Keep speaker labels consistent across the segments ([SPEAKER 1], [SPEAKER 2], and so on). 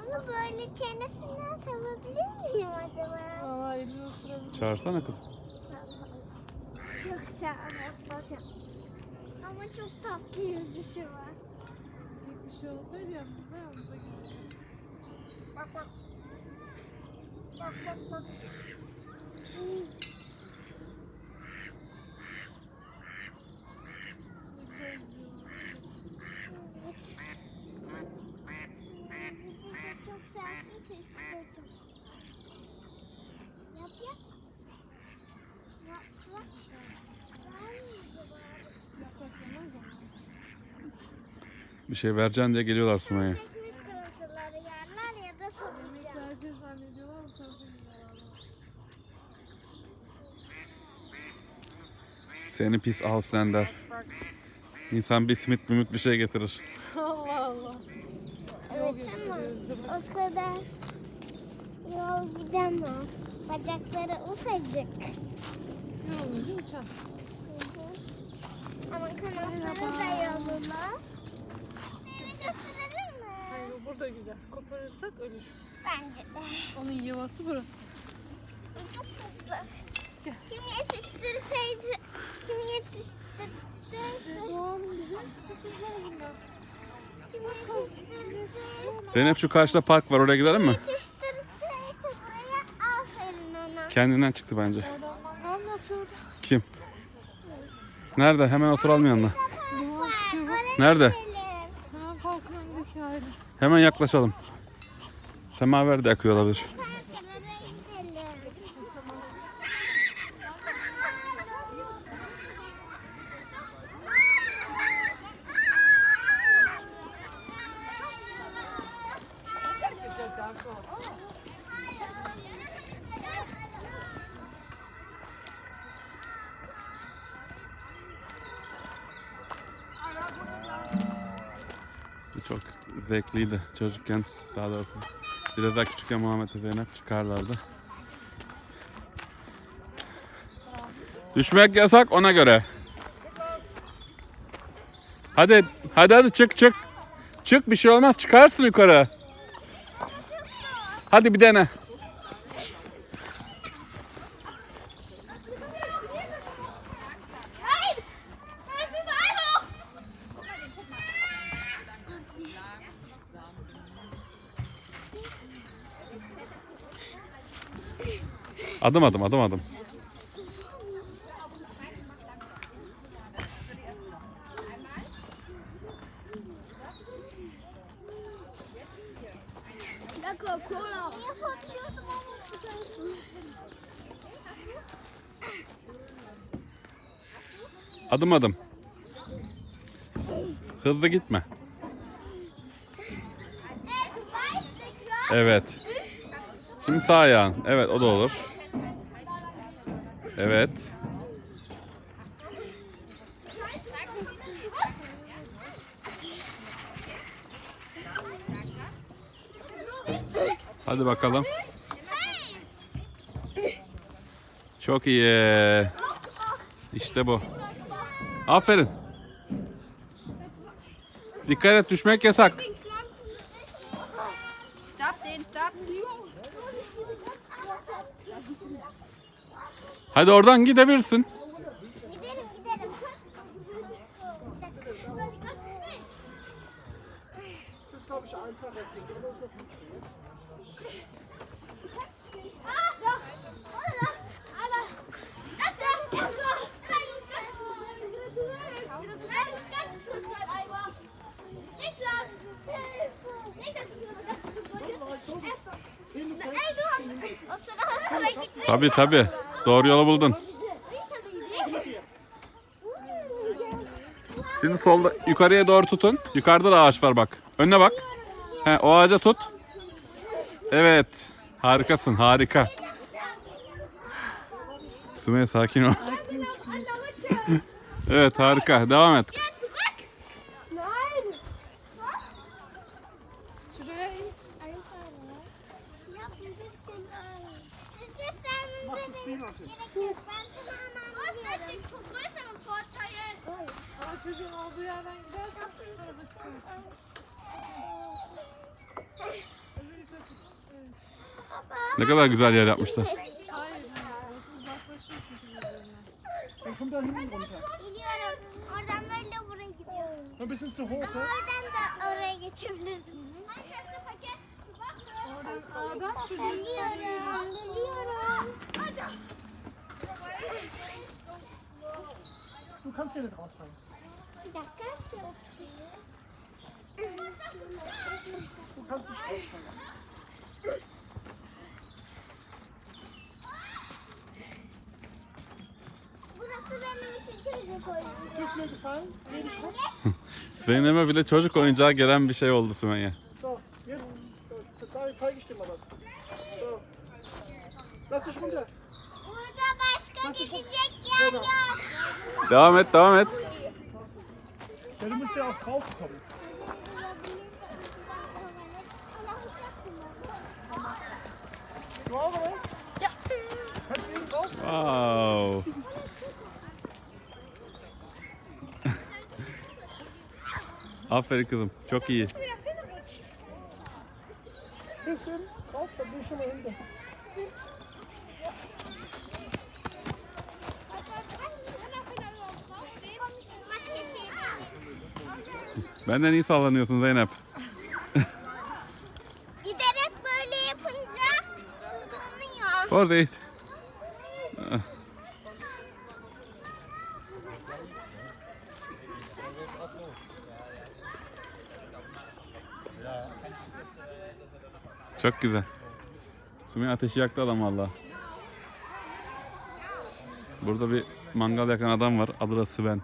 [SPEAKER 1] Onu böyle çenesinden savabilir miyim acaba?
[SPEAKER 2] Valla elini ısırabilir.
[SPEAKER 3] Çağırsana kızım.
[SPEAKER 1] Yok çağırmak Ama çok tatlı yüzüşü var.
[SPEAKER 2] Tek bir şey olsaydı yanımıza yanımıza gelirdi.
[SPEAKER 1] Bak bak. Bak bak bak. Hmm.
[SPEAKER 3] Bir şey vereceksin diye geliyorlar Sumay'a.
[SPEAKER 1] Ekmek kırıntıları yerler ya da
[SPEAKER 2] Yemek
[SPEAKER 1] solucan.
[SPEAKER 2] vereceğiz zannediyorlar bu tarafa gidiyorlar.
[SPEAKER 3] Seni pis Auslander. İnsan bir simit mümit bir şey getirir.
[SPEAKER 2] Allah Allah.
[SPEAKER 1] Evet ama o kadar yol gidemez. Bacakları ufacık.
[SPEAKER 2] Uçar.
[SPEAKER 1] Hı hı. Ama kanatları da yolunu. Götürelim mi?
[SPEAKER 2] Hayır o burada güzel. Koparırsak ölür.
[SPEAKER 1] Bence de.
[SPEAKER 2] Onun yuvası burası.
[SPEAKER 1] Çok tatlı.
[SPEAKER 2] Gel.
[SPEAKER 1] Kim yetiştirseydi, kim yetiştirseydi,
[SPEAKER 2] Doğanın bunlar.
[SPEAKER 1] kim yetiştirseydi,
[SPEAKER 3] Zeynep şu karşıda park var oraya gidelim mi?
[SPEAKER 1] yetiştirseydi buraya aferin ona.
[SPEAKER 3] Kendinden çıktı bence.
[SPEAKER 2] Oradan mangal mı yapıyordu?
[SPEAKER 3] Kim? Nerede? Hemen oturalım yanına. Nerede?
[SPEAKER 1] gidelim.
[SPEAKER 2] Hemen parkın önündeki ayrı.
[SPEAKER 3] Hemen yaklaşalım. Semaver de yakıyor olabilir. Çok zevkliydi çocukken daha doğrusu. Biraz daha küçükken Muhammed Zeynep çıkarlardı. Düşmek yasak ona göre. Hadi hadi hadi çık çık. Çık bir şey olmaz çıkarsın yukarı. Hadi bir dene. Adım adım adım adım. Adım adım. Hızlı gitme. Evet. Şimdi sağ ayağın. Evet o da olur. Evet. Hadi bakalım. Çok iyi. İşte bu. Aferin. Dikkat et düşmek yasak.
[SPEAKER 4] Stop den, stop.
[SPEAKER 3] Hadi oradan gidebilirsin.
[SPEAKER 1] Gidelim gidelim.
[SPEAKER 5] Das glaube
[SPEAKER 3] Doğru yolu buldun. Şimdi solda yukarıya doğru tutun. Yukarıda da ağaç var bak. Önüne bak. He, o ağaca tut. Evet. Harikasın harika. Sümeyye sakin ol. Evet harika. Devam et.
[SPEAKER 1] Größeren Vorteil.
[SPEAKER 2] Ama çocuğun olduğu yerden gidersen araba çıkıyor.
[SPEAKER 3] Ne kadar güzel yer yapmışlar.
[SPEAKER 2] Hayır. Orası uzaklaşıyor çünkü birbirinden.
[SPEAKER 5] Kommt da hinten runter.
[SPEAKER 1] Biliyorum. Oradan böyle buraya gidiyorum.
[SPEAKER 5] Ein bisschen zu hoch,
[SPEAKER 1] Ama
[SPEAKER 5] ne?
[SPEAKER 1] oradan da oraya geçebilirdim.
[SPEAKER 2] Oradan A'dan çocuğu
[SPEAKER 1] Biliyorum. Biliyorum.
[SPEAKER 5] Du kannst hier nicht rausfallen.
[SPEAKER 1] Bir dakika.
[SPEAKER 5] Du kannst nicht rausfallen.
[SPEAKER 1] Burası benim için çocuk.
[SPEAKER 5] Ist mir gefallen? Dich rum.
[SPEAKER 3] Zeynep'e bile çocuk oyuncağı gelen bir şey oldu Sümeyye.
[SPEAKER 5] So, jetzt. So, da zeige ich dir mal was. So. Lass dich runter.
[SPEAKER 1] Burada başka gidecek yer yok.
[SPEAKER 3] Devam et, devam et.
[SPEAKER 5] Ja, du musst ja auch drauf kommen. Du auch was?
[SPEAKER 1] Ja.
[SPEAKER 5] Kannst du eben drauf?
[SPEAKER 3] Wow. Aferin kızım. Çok iyi.
[SPEAKER 5] Willst du eben
[SPEAKER 3] Benden iyi sallanıyorsun Zeynep.
[SPEAKER 1] Giderek böyle yapınca hızlanıyor.
[SPEAKER 3] Vorsicht. Çok güzel. Sümeyye ateşi yaktı adam valla. Burada bir mangal yakan adam var. Adı da Sven.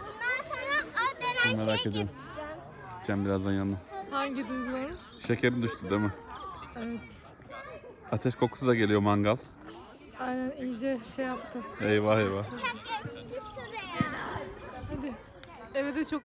[SPEAKER 1] Bundan sonra o denen
[SPEAKER 3] Çok merak
[SPEAKER 1] şeye
[SPEAKER 3] ediyorum. Gideceğim birazdan yanına.
[SPEAKER 2] Hangi duyguların?
[SPEAKER 3] Şekerin düştü değil mi?
[SPEAKER 2] Evet.
[SPEAKER 3] Ateş kokusu da geliyor mangal.
[SPEAKER 2] Aynen iyice şey yaptı.
[SPEAKER 3] Eyvah eyvah.
[SPEAKER 1] Çok geçti şuraya.
[SPEAKER 2] Hadi. Eve de çok